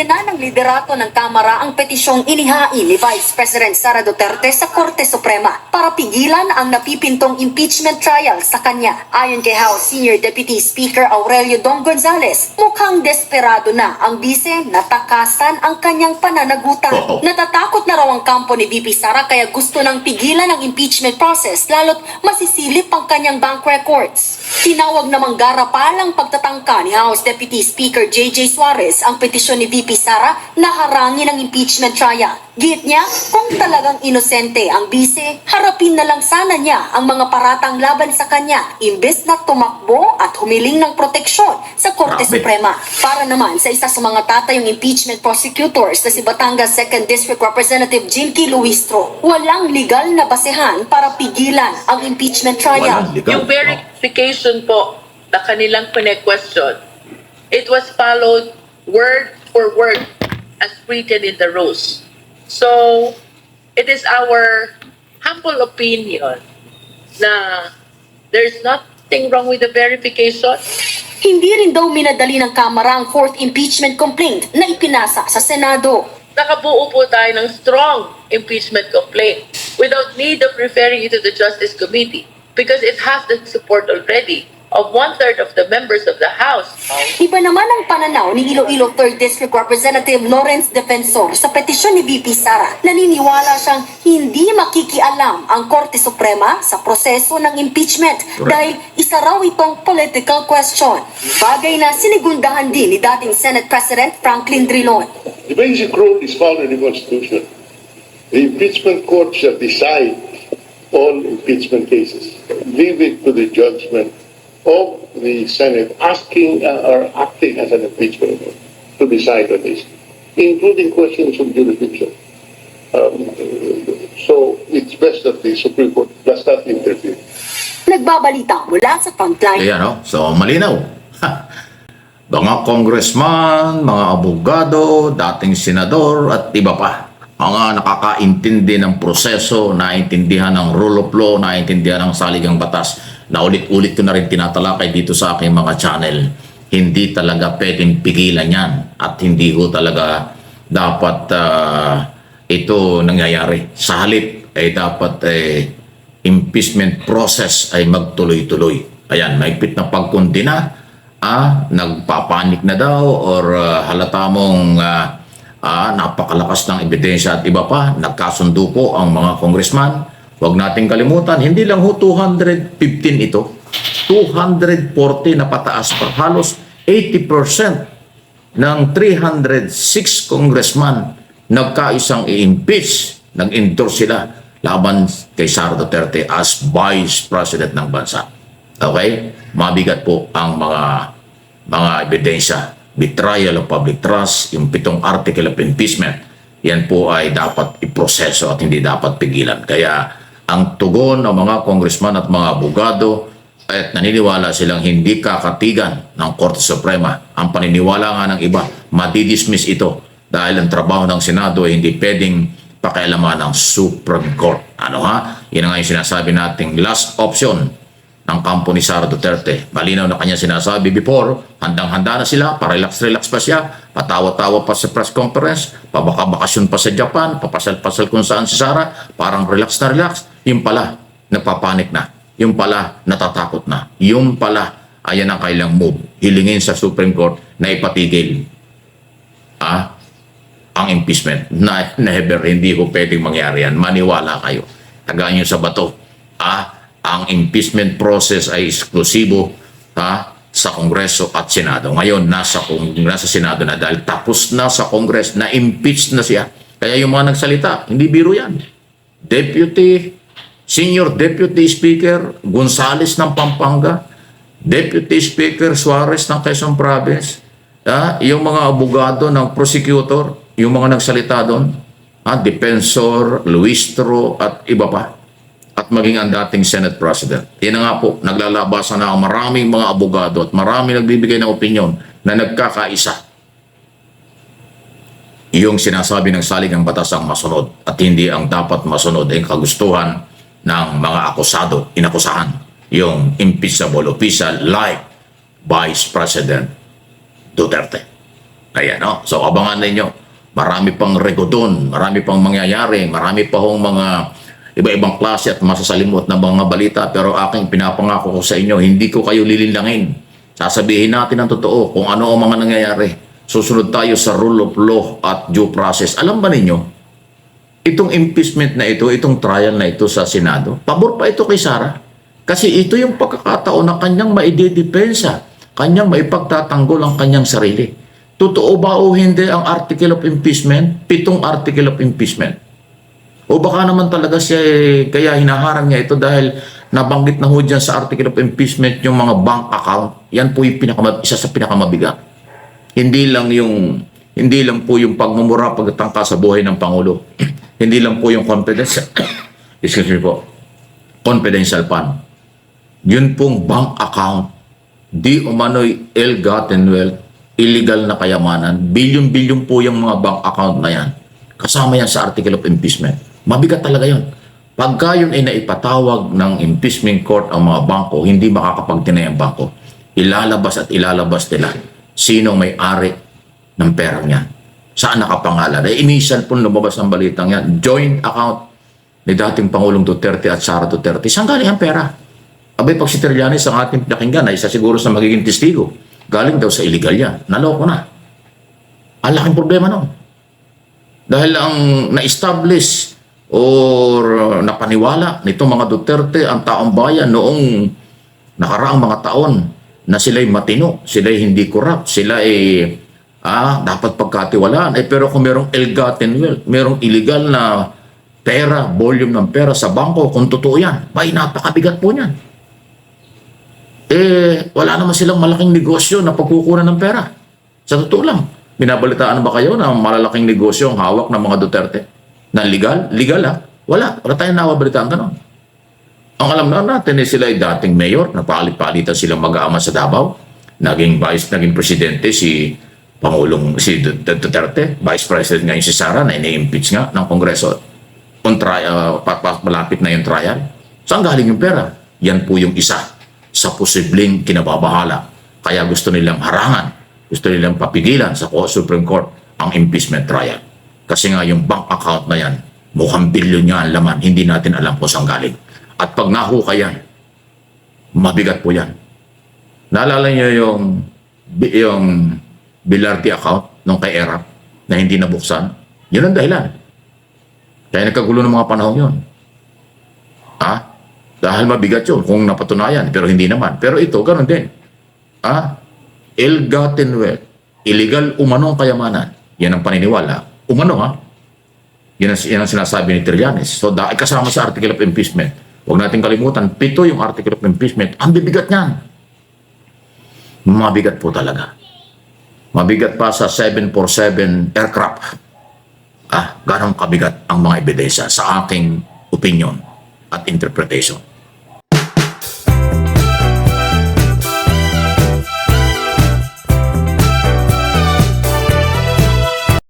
Isinina ng liderato ng Kamara ang petisyong inihain ni Vice President Sara Duterte sa Korte Suprema para pigilan ang napipintong impeachment trial sa kanya. Ayon kay House Senior Deputy Speaker Aurelio Don Gonzales, mukhang desperado na ang bise na takasan ang kanyang pananagutan. Natatakot na raw ang kampo ni VP Sara kaya gusto nang pigilan ang impeachment process lalo't masisilip ang kanyang bank records. Tinawag namang garapal ang pagtatangka ni House Deputy Speaker J.J. Suarez ang petisyon ni VP Sara na harangin ang impeachment trial. Git niya, kung talagang inosente ang bise, harapin na lang sana niya ang mga paratang laban sa kanya imbes na tumakbo at humiling ng proteksyon sa Korte Grabe. Suprema. Para naman sa isa sa mga tatayong impeachment prosecutors na si Batangas 2nd District Representative Jinky Luistro, walang legal na basehan para pigilan ang impeachment trial. Yung verification po na kanilang pine-question, it was followed word for word as written in the rules. So, it is our humble opinion na there's nothing wrong with the verification. Hindi rin daw minadali ng Kamara ang fourth impeachment complaint na ipinasa sa Senado. Nakabuo po tayo ng strong impeachment complaint without need of referring it to the Justice Committee because it has the support already of one-third of the members of the House. Iba naman ang pananaw ni Iloilo 3rd District Representative Lawrence Defensor sa petisyon ni VP Sara. Naniniwala siyang hindi makikialam ang Korte Suprema sa proseso ng impeachment dahil isa raw itong political question. Bagay na sinigundahan din ni dating Senate President Franklin Drilon. The basic rule is found in the Constitution. The impeachment court shall decide all impeachment cases. Leave it to the judgment of the Senate asking uh, or acting as an impeachment to decide on this, including questions of jurisdiction. Um, so it's best that the Supreme Court does not interfere. Nagbabalita mula sa frontline. Ayan, no? So, malinaw. Mga congressman, mga abogado, dating senador, at iba pa. Mga nakakaintindi ng proseso, naintindihan ng rule of law, naintindihan ng saligang batas. Na ulit-ulit ko na rin tinatalakay dito sa aking mga channel. Hindi talaga pwedeng pigilan yan. At hindi ko talaga dapat ah, ito nangyayari. Sa halip, ay dapat eh, impeachment process ay magtuloy-tuloy. Ayan, maigpit na pagkundina, ah, nagpapanik na daw or ah, halata mong ah, ah, napakalakas ng ebidensya at iba pa, nagkasundo po ang mga congressman. Huwag nating kalimutan, hindi lang ho 215 ito, 240 na pataas pa. Halos 80% ng 306 congressman nagkaisang i-impeach, nag-endorse sila laban kay Sara Duterte as Vice President ng bansa. Okay? Mabigat po ang mga mga ebidensya. Betrayal of public trust, yung pitong article of impeachment, yan po ay dapat iproseso at hindi dapat pigilan. Kaya ang tugon ng mga congressman at mga abogado at naniniwala silang hindi kakatigan ng Korte Suprema. Ang paniniwala nga ng iba, madidismiss ito dahil ang trabaho ng Senado ay hindi pwedeng pakialaman ng Supreme Court. Ano ha? Yan nga yung sinasabi nating last option ng kampo ni Sara Duterte. Malinaw na kanya sinasabi before, handang-handa na sila, pa-relax-relax pa siya, patawa-tawa pa sa press conference, pabaka-bakasyon pa sa Japan, papasal-pasal kung saan si Sara, parang relax na relax. Yung pala, napapanik na. Yung pala, natatakot na. Yung pala, ayan ang kailang move. Hilingin sa Supreme Court na ipatigil ah, ang impeachment. Na, never, hindi ko pwedeng mangyari yan. Maniwala kayo. Tagaan nyo sa bato. Ah, ang impeachment process ay eksklusibo ha, sa Kongreso at Senado. Ngayon, nasa, Kong- nasa Senado na dahil tapos na sa Kongres, na impeach na siya. Kaya yung mga nagsalita, hindi biro yan. Deputy, Senior Deputy Speaker Gonzales ng Pampanga, Deputy Speaker Suarez ng Quezon Province, ah, yung mga abogado ng prosecutor, yung mga nagsalita doon, ah, Defensor, Luistro at iba pa at maging ang dating Senate President. Yan nga po, naglalabasan na ang maraming mga abogado at maraming nagbibigay ng opinion na nagkakaisa. Yung sinasabi ng saligang batas ang masunod at hindi ang dapat masunod ay kagustuhan ng mga akusado, inakusahan. Yung impeachable official like Vice President Duterte. Ayan, no? So, abangan ninyo. Marami pang regodon, marami pang mangyayari, marami pa hong mga iba-ibang klase at masasalimot na mga balita. Pero aking pinapangako ko sa inyo, hindi ko kayo lilindangin. Sasabihin natin ang totoo kung ano ang mga nangyayari. Susunod tayo sa rule of law at due process. Alam ba ninyo, itong impeachment na ito, itong trial na ito sa Senado, pabor pa ito kay Sara. Kasi ito yung pagkakataon na kanyang maidedepensa, kanyang maipagtatanggol ang kanyang sarili. Totoo ba o hindi ang article of impeachment? Pitong article of impeachment. O baka naman talaga siya, eh, kaya hinaharang niya ito dahil nabanggit na ho dyan sa article of impeachment yung mga bank account. Yan po yung pinakama, isa sa pinakamabigat. Hindi lang yung hindi lang po yung pagmumura pagtangka sa buhay ng Pangulo. hindi lang po yung confidential excuse me po confidential fund. Yun pong bank account di umano'y ill-gotten wealth, illegal na kayamanan, bilyon-bilyon po yung mga bank account na yan. Kasama yan sa article of impeachment. Mabigat talaga yun. Pagka yun ay naipatawag ng impeachment court ang mga bangko, hindi makakapagtinay ang bangko. Ilalabas at ilalabas nila sinong may-ari ng perang yan. Saan nakapangalan? Eh, initial po lumabas ng balitang yan. Joint account ni dating Pangulong Duterte at Sara Duterte. Saan galing ang pera? Abay, pag si Trillanes ang ating pinakinggan, ay isa siguro sa magiging testigo. Galing daw sa illegal yan. Naloko na. Ang laking problema nun. Dahil ang na-establish or napaniwala nitong mga Duterte ang taong bayan noong nakaraang mga taon na sila'y matino, sila'y hindi corrupt, sila ay ah, dapat pagkatiwalaan. Eh, pero kung merong ill-gotten wealth, merong illegal na pera, volume ng pera sa bangko, kung totoo yan, bay, napakabigat po niyan. Eh, wala naman silang malaking negosyo na pagkukunan ng pera. Sa totoo lang, binabalitaan ba kayo na malalaking negosyo ang hawak ng mga Duterte? Na legal? Legal ha? Wala. Wala tayong nawabalitaan ganun. Ang alam na natin eh, sila ay dating mayor, napalit-palitan silang mag-aama sa Davao. Naging vice, naging presidente si Pangulong si Du- Du- Duterte, vice president ngayon si Sara na ini-impeach nga ng Kongreso. On trial, pa, pa- malapit na yung trial. Saan galing yung pera? Yan po yung isa sa posibleng kinababahala. Kaya gusto nilang harangan, gusto nilang papigilan sa Supreme Court ang impeachment trial. Kasi nga yung bank account na yan, mukhang bilyon niya ang laman, hindi natin alam kung saan galing. At pag nahuka yan, mabigat po yan. Naalala niyo yung, yung Bilarti account nung kay Erap na hindi nabuksan? Yun ang dahilan. Kaya nagkagulo ng mga panahon yun. Ha? Dahil mabigat yun kung napatunayan, pero hindi naman. Pero ito, ganun din. Ha? Ill-gotten wealth. Illegal umanong kayamanan. Yan ang paniniwala. Umano ha? Yan ang, yan ang sinasabi ni Trillanes. So, dahil kasama sa article of impeachment. Huwag natin kalimutan, pito yung article of impeachment. Ang bibigat niyan. Mabigat po talaga. Mabigat pa sa 747 aircraft. Ah, ganong kabigat ang mga ebidensya sa aking opinion at interpretation.